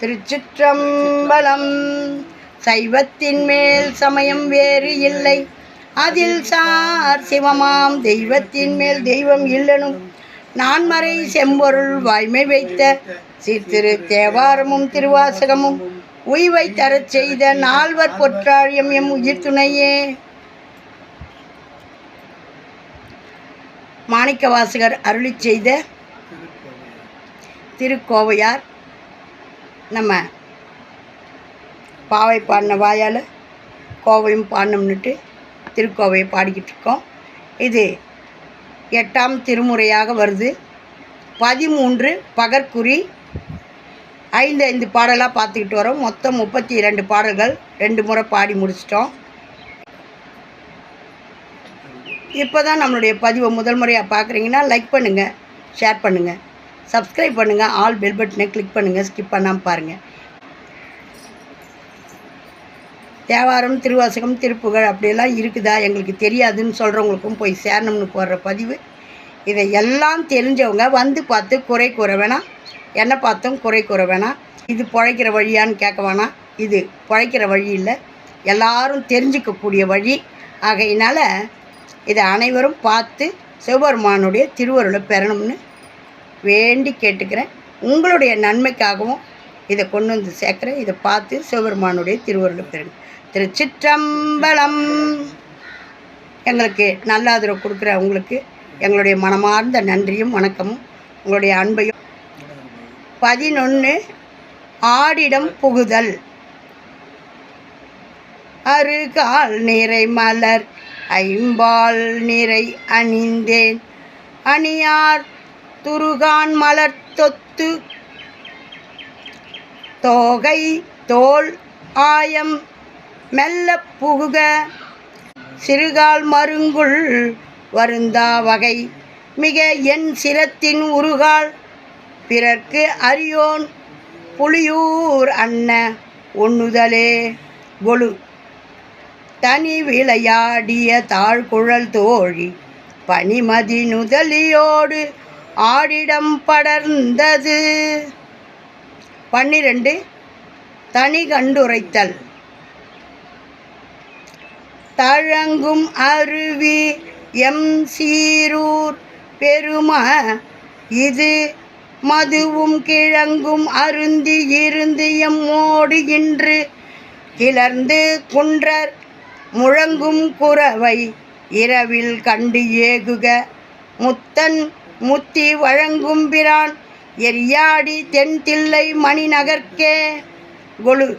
திருச்சிற்றம்பலம். சைவத்தின் மேல் சமயம் வேறு இல்லை. அதில் சார் சிவமாம் தெய்வத்தின் மேல் தெய்வம் இல்லனும். நான்மறை செம்பொருள் வாய்மை வைத்த சீர்திரு தேவாரமும் திருவாசகமும். உய்வை தரச் செய்த நால்வர் பொற்றாழியம் எம் உயிர் துணையே. மாணிக்கவாசகர் அருளிச் செய்த திருக்கோவையார். நம்ம பாவை பாடின வாயால் கோவையும் பாடினோம்னுட்டு திருக்கோவையை பாடிக்கிட்டு இருக்கோம். இது எட்டாம் திருமுறையாக வருது. பதிமூன்று பகற்குறி ஐந்து ஐந்து பாடலாக பார்த்துக்கிட்டு வரோம். மொத்தம் முப்பத்தி இரண்டு பாடல்கள் ரெண்டு முறை பாடி முடிச்சிட்டோம். இப்போ தான் நம்மளுடைய பதிவை முதல் முறையாக பார்க்குறீங்கன்னா லைக் பண்ணுங்கள் ஷேர் பண்ணுங்கள் சப்ஸ்கிரைப் பண்ணுங்கள் ஆல் பெல் பட்டனை கிளிக் பண்ணுங்கள் ஸ்கிப் பண்ணாமல் பாருங்கள் தேவாரம் திருவாசகம் திருப்புகழ் அப்படியெல்லாம் இருக்குதா? எங்களுக்கு தெரியாதுன்னு சொல்கிறவங்களுக்கும் போய் சேரணும்னு போடுற பதிவு. இதை எல்லாம் தெரிஞ்சவங்க வந்து பார்த்து குறை கூற வேணாம். என்ன பார்த்தும் குறை கூற வேணாம். இது பிழைக்கிற வழியான்னு கேட்க வேணாம். இது பிழைக்கிற வழி இல்லை. எல்லாரும் தெரிஞ்சுக்கக்கூடிய வழி. ஆகையினால் இதை அனைவரும் பார்த்து சிவபெருமானுடைய திருவருளை பெறணும்னு வேண்டி கேட்டுக்கிறேன். உங்களுடைய நன்மைக்காகவும் இதை கொண்டு வந்து சேர்க்குறேன். இதை பார்த்து சிவபெருமானுடைய திருவருளை பெறணும் திருச்சிற்றம்பலம் எங்களுக்கு நல்ல ஆதரவு கொடுக்குற உங்களுக்கு எங்களுடைய மனமார்ந்த நன்றியும் வணக்கமும் உங்களுடைய அன்பையும். பதினொன்று ஆடிடம் புகுதல். அருகால் நிறை மலர் ஐம்பால் நிறை அணிந்தேன். அணியார் துருகான் மலர் தொத்து தோகை தோல் ஆயம் மெல்ல புகுக சிறுகால் மருங்குள் வருந்தா வகை. மிக என் சிரத்தின் உருகால் பிறர்க்கு அரியோன் புலியூர் அன்ன ஒண்ணுதலே கொலு தனி விளையாடிய தாழ்குழல் தோழி பனிமதி நுதலியோடு ஆடிடம் படர்ந்தது. பன்னிரண்டு தனி கண்டுரைத்தல். தழங்கும் அருவி எம் சீரூர் பெரும இது மதுவும் கிழங்கும் அருந்தி இருந்து எம்மோடு இன்று. கிளர்ந்து குன்றர் முழங்கும் குறவை இரவில் கண்டு ஏகுக. முத்தன் முத்தி வழங்கும் பிரான் எரியாடி தென்தில்லை மணிநகர்க்கே. கொலு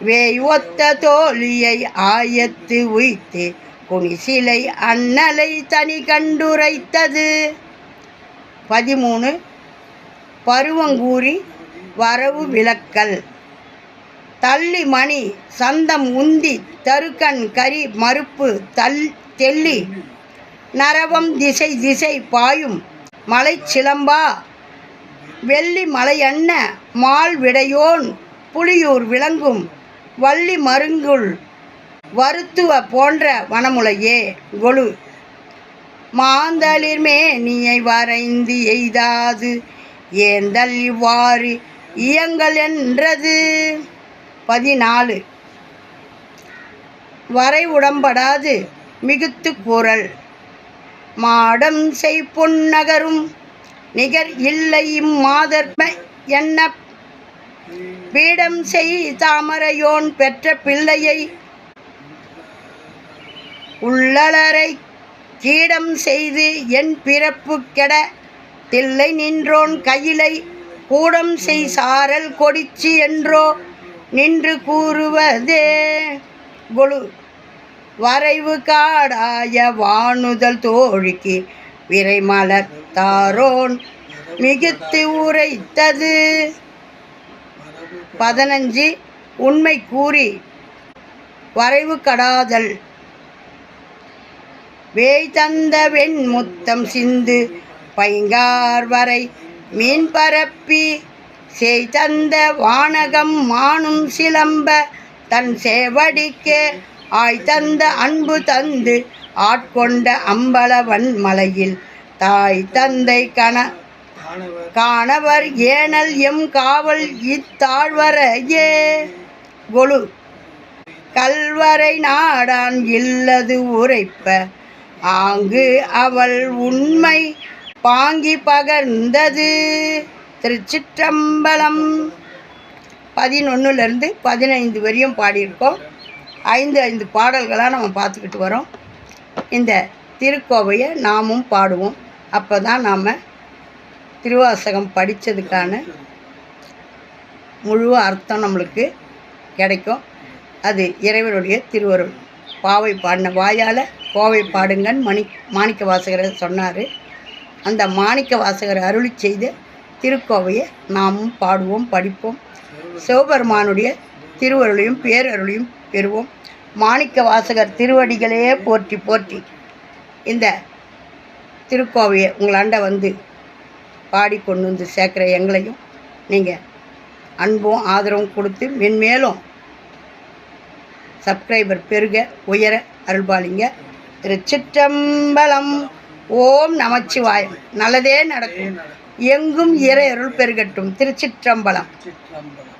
வேய் ஒத்த தோழியை ஆயத்து உய்த்து குனிசிலை அண்ணலை தனி கண்டுரைத்தது. பதிமூணு. பருவங்கூறி வரவு விளக்கல். தள்ளி மணி சந்தம் உந்தி தருக்கண் கரி மறுப்பு தல் தெள்ளி நரவம் திசை திசை பாயும் மலை சிலம்பா. வெள்ளி மலையன்ன மால் விடையோன் புலியூர் விளங்கும் வள்ளி மருங்குள் வருத்துவ போன்ற வனமுலையே. கொலு மாந்தளிர் மேனியை வரைந்து எய்தாது ஏந்தல் இவ்வாறு இயங்கள் என்றது. பதினாலு. வரை உடம்படாது மிகுத்து கூறல். மாடம் செய் பொன்னகரும். நிகர் இல்லை இம்மாதர்ம என்ன? பீடம் செய் தாமரையோன் பெற்ற பிள்ளையை. உள்ளலரை கீடம் செய்து என் பிறப்பு கெட தில்லை நின்றோன் கையிலை. கூடம் செய் சாரல் கொடிச்சி என்றோ நின்று கூறுவதே. கொலு வரைவு காடாய வானுதல் தோழிக்கு விரைமலர் தாரோன் மிகுத்து உரைத்தது. பதினஞ்சு உண்மை கூறி வரைவு கடாதல். வேய் தந்த வெண் முத்தம் சிந்து பைங்கார் வரை மீன் பரப்பி செய்தந்த வானகம் மானும் சிலம்ப தன் சேவடிக்கே ஆய் தந்த அன்பு தந்து ஆட்கொண்ட அம்பலவன் மலையில். தாய் தந்தை கண காணவர் ஏனல் எம் காவல் இத்தாழ்வரையே. கொலு கல்வரை நாடான் இல்லது உரைப்ப. ஆங்கு அவள் உண்மை பாங்கி பகர்ந்தது. திருச்சிற்றம்பலம் பதினொன்றுலேருந்து பதினைந்து வரையும் பாடியிருக்கோம். ஐந்து ஐந்து பாடல்களாக நம்ம பார்த்துக்கிட்டு வரோம். இந்த திருக்கோவையை நாமும் பாடுவோம். அப்போ தான் நாம் திருவாசகம் படித்ததுக்கான முழு அர்த்தம் நம்மளுக்கு கிடைக்கும். அது இறைவனுடைய திருவருள். பாவை பாடின வாயால் கோவை பாடுங்கன்னு மணி மாணிக்க வாசகரை சொன்னார். அந்த மாணிக்க வாசகர் அருளி செய்த திருக்கோவையை நாமும் பாடுவோம் படிப்போம். சிவபெருமானுடைய திருவருளையும் பேரருளையும் பெறுவோம். மாணிக்க வாசகர் திருவடிகளே போற்றி போற்றி. இந்த திருக்கோவையை உங்களாண்ட வந்து பாடி கொண்டு வந்து சேர்க்குற எங்களையும் நீங்கள் அன்பும் ஆதரவும் கொடுத்து மென்மேலும் சப்ஸ்கிரைபர் பெருக உயர அருள்பாலிங்க. திருச்சிற்றம்பலம் ஓம் நமச்சிவாயம். நல்லதே நடக்கும். எங்கும் இறை அருள் பெருகட்டும். திருச்சிற்றம்பலம். சிற்றம்பலம்